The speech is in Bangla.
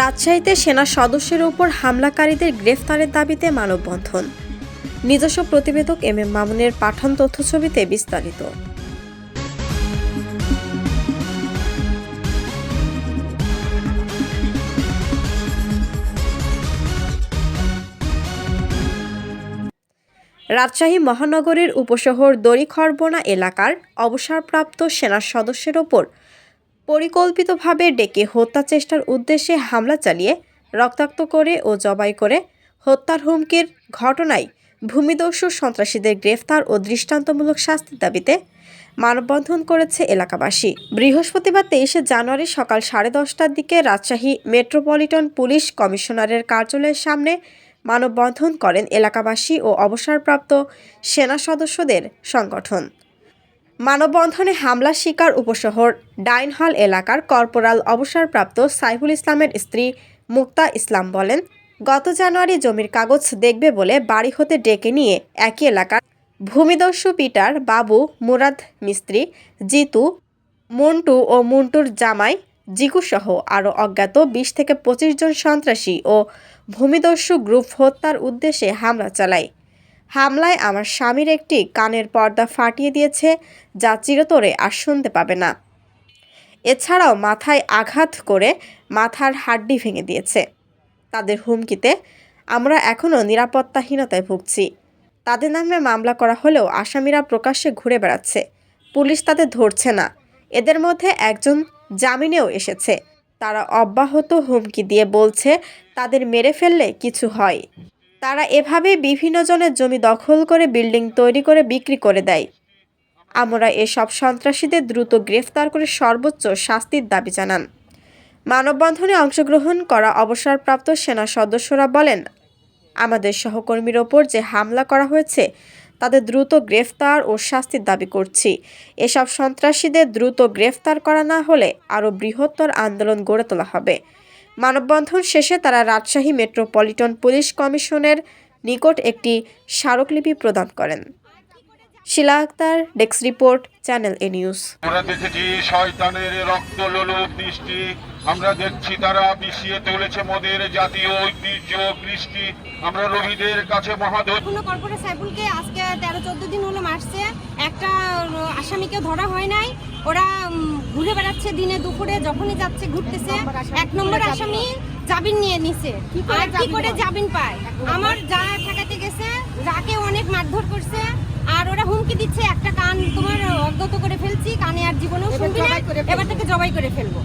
রাজশাহীতে সেনা সদস্যের উপর হামলাকারীদের গ্রেফতারের দাবিতে মানববন্ধন। নিজস্ব প্রতিবেদক এম এম মামুনের পাঠান তথ্যছবিতে বিস্তারিত। রাজশাহী মহানগরের উপশহর দড়িখরবনা এলাকার অবসরপ্রাপ্ত সেনা সদস্যের ওপর পরিকল্পিতভাবে ডেকে হত্যা চেষ্টার উদ্দেশ্যে হামলা চালিয়ে রক্তাক্ত করে ও জবাই করে হত্যার হুমকির ঘটনায় ভূমিদস্যু সন্ত্রাসীদের গ্রেফতার ও দৃষ্টান্তমূলক শাস্তির দাবিতে মানববন্ধন করেছে এলাকাবাসী। বৃহস্পতিবার তেইশে জানুয়ারি সকাল সাড়ে দশটার দিকে রাজশাহী মেট্রোপলিটন পুলিশ কমিশনারের কার্যালয়ের সামনে মানববন্ধন করেন এলাকাবাসী ও অবসরপ্রাপ্ত সেনা সদস্যদের সংগঠন। মানববন্ধনে হামলা শিকার উপশহর ডাইনহল এলাকার কর্পোরাল অবসরপ্রাপ্ত সাইফুল ইসলামের স্ত্রী মুক্তা ইসলাম বলেন, গত জানুয়ারি জমির কাগজ দেখবে বলে বাড়ি হতে ডেকে নিয়ে একই এলাকার ভূমিদস্যু পিটার বাবু মুরাদ মিস্ত্রি, জিতু, মন্টু ও মন্টুর জামাই জিকুসহ আরও অজ্ঞাত বিশ থেকে পঁচিশ জন সন্ত্রাসী ও ভূমিদস্যু গ্রুপ হত্যার উদ্দেশ্যে হামলা চালায়। হামলায় আমার স্বামীর একটি কানের পর্দা ফাটিয়ে দিয়েছে যা চিরতরে আর শুনতে পাবে না। এছাড়াও মাথায় আঘাত করে মাথার হাড্ডি ভেঙে দিয়েছে। তাদের হুমকিতে আমরা এখনও নিরাপত্তাহীনতায় ভুগছি। তাদের নামে মামলা করা হলেও আসামিরা প্রকাশ্যে ঘুরে বেড়াচ্ছে। পুলিশ তাদের ধরছে না। এদের মধ্যে একজন জামিনেও এসেছে। তারা অব্যাহত হুমকি দিয়ে বলছে, তাদের মেরে ফেললে কিছু হয়। তারা এভাবে বিভিন্ন জনের জমি দখল করে বিল্ডিং তৈরি করে বিক্রি করে দেয়। আমরা এসব সন্ত্রাসীদের দ্রুত গ্রেফতার করে সর্বোচ্চ শাস্তির দাবি জানান। মানববন্ধনে অংশগ্রহণ করা অবসরপ্রাপ্ত সেনা সদস্যরা বলেন, আমাদের সহকর্মীর ওপর যে হামলা করা হয়েছে, তাদের দ্রুত গ্রেফতার ও শাস্তির দাবি করছি। এসব সন্ত্রাসীদের দ্রুত গ্রেফতার করা না হলে আরও বৃহত্তর আন্দোলন গড়ে তোলা হবে। মানববন্ধন শেষে তারা রাজশাহী মেট্রোপলিটন পুলিশ কমিশনের নিকট একটি স্মারকলিপি প্রদান করেন। Shila Akter desk report channel A news. আমরা দেখেছি শয়তানের রক্ত লোলুপ দৃষ্টি। আমরা দেখছি তারা পিছিয়ে তুলেছে মোদের জাতীয় ঐতিহ্য কৃষ্টি। আমরা রোগীদের কাছে মহাদর কোনো কর্পোরেট সাইফুলকে আজকে তেরো চোদ্দ দিন হলো মারছে। একটা আসামিকে ধরা হয় নাই। ওরা ঘুরে বেড়াচ্ছে দিনে দুপুরে যখনই যাচ্ছে ঘুরতেছে। এক নম্বর আসামি। জাবিন নিয়ে নিছে। আর কি করে জামিন পায়? আমার যা ঠেকাতে গেছে যাকে অনেক মারধর করছে আর ওরা হুমকি দিচ্ছে একটা কান তোমার অজ্ঞত করে ফেলছি কানে আর জীবনেও শুনবি না এবার থেকে জবাই করে ফেলব।